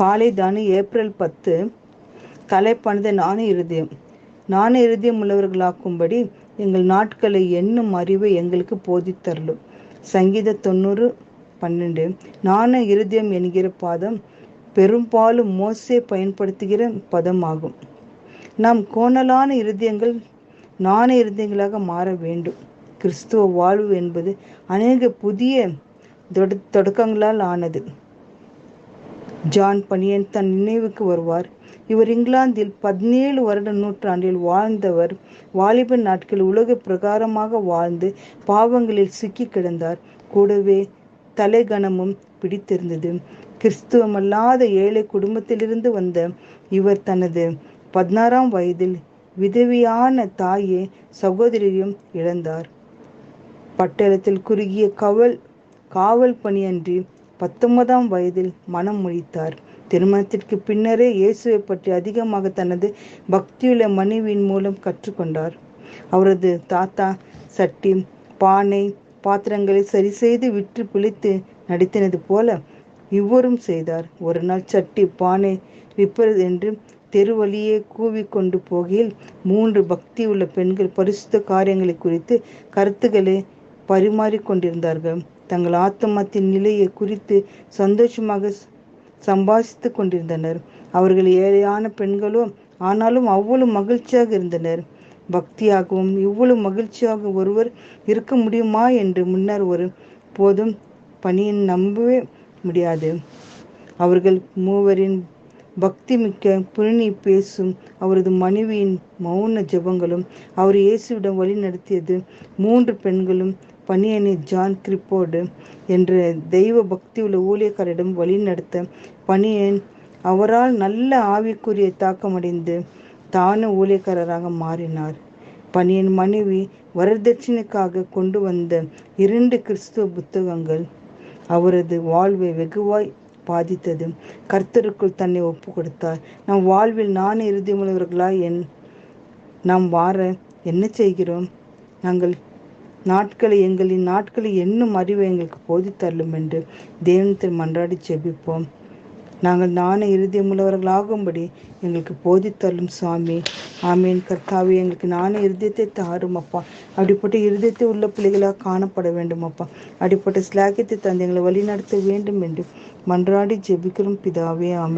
காலை தானு ஏப்ரல் பத்து தலைப்பானது நாண இருதயம். நாண இருதயம் உள்ளவர்களாக்கும்படி எங்கள் நாட்களை எண்ணும் அறிவை எங்களுக்கு போதித்தரலும் சங்கீத தொண்ணூறு பன்னெண்டு நாண இருதயம் என்கிற பாதம் பெரும்பாலும் மோசே பயன்படுத்துகிற பதமாகும். நாம் கோணலான இருதயங்கள் நாண இருதயங்களாக மாற வேண்டும். கிறிஸ்துவ வாழ்வு என்பது அநேக புதிய தொட தொடக்கங்களால் ஆனது. ஜான் பனியன் தன் நினைவுக்கு வருவார். இவர் இங்கிலாந்தில் பதினேழு வருட நூற்றாண்டில் வாழ்ந்தவர். வாலிப நாட்கள் உலக பிரகாரமாக வாழ்ந்து பாவங்களில் சிக்கி கிடந்தார். கூடவே தலைகணமும் பிடித்திருந்தது. கிறிஸ்துவமல்லாத ஏழை குடும்பத்திலிருந்து வந்த இவர் தனது பதினாறாம் வயதில் விதவியான தாயே சகோதரியையும் இழந்தார். பட்டணத்தில் குறுகிய கவல் காவல் பணியன்றி பத்தொன்பதாம் வயதில் மனம் முடித்தார் திருமணத்திற்கு பின்னரே இயேசுவை பற்றி அதிகமாக தனது பக்தியுள்ள மனைவியின் மூலம் கற்றுக்கொண்டார். அவரது தாத்தா சட்டி பானை பாத்திரங்களை சரி செய்து விற்று பிழைத்து நடித்தினது போல இவரும் செய்தார். ஒரு நாள் சட்டி பானை விற்பது என்று தெருவழியே கூவி கொண்டு போகையில் மூன்று பக்தி உள்ள பெண்கள் பரிசுத்த காரியங்களை குறித்து கருத்துக்களை பரிமாறிக்கொண்டிருந்தார்கள் தங்கள் ஆத்மத்தின் நிலையை குறித்து சந்தோஷமாக சம்பாஷித்து கொண்டிருந்தனர். அவர்கள் ஏழையான பெண்களோ ஆனாலும் அவ்வளவு மகிழ்ச்சியாக இருந்தனர். பக்தியாகவும் இவ்வளவு மகிழ்ச்சியாக ஒருவர் இருக்க முடியுமா என்று முன்னர் ஒரு போதும் பணியை நம்பவே முடியாது. அவர்கள் மூவரின் பக்தி மிக்க புரணி பேசும் அவரது மனைவியின் மௌன ஜபங்களும் அவர் இயேசுவிடம் வழி நடத்தியது மூன்று பெண்களும் பணியணி ஜான் கிரிப்போர்டு என்ற தெய்வ பக்தி உள்ள ஊழியக்காரிடம் வழிநடத்த பணியன் அவரால் நல்ல ஆவிக்குரிய தாக்கமடைந்து தான ஊழியக்காரராக மாறினார். பணியன் மனைவி வரதட்சணைக்காக கொண்டு வந்த இரண்டு கிறிஸ்துவ புத்தகங்கள் அவரது வாழ்வை வெகுவாய் பாதித்தது கர்த்தருக்குள் தன்னை ஒப்பு கொடுத்தார் நம் வாழ்வில் நான் இறுதியுள்ளவர்களா என் நாம் வார என்ன செய்கிறோம்? நாங்கள் நாட்களை எங்களின் நாட்களை என்னும் அறிவை எங்களுக்கு போதித்தள்ளும் என்று தேவனத்தில் மன்றாடி செபிப்போம். நாங்கள் நாண இருதயமுள்ளவர்களாகும்படி எங்களுக்கு போதித்தள்ளும் சுவாமி. ஆமீன். கர்த்தாவே எங்களுக்கு நானே இருதயத்தை தாரும் அப்பா. அப்படிப்பட்ட இருதயத்தை உள்ள பிள்ளைகளாக காணப்பட வேண்டும் அப்பா. அப்படிப்பட்ட ஸ்லாக்கியத்தை தந்து எங்களை வழிநடத்த வேண்டும் என்று மன்றாடி ஜெபிக்கிறோம் பிதாவே ஆமே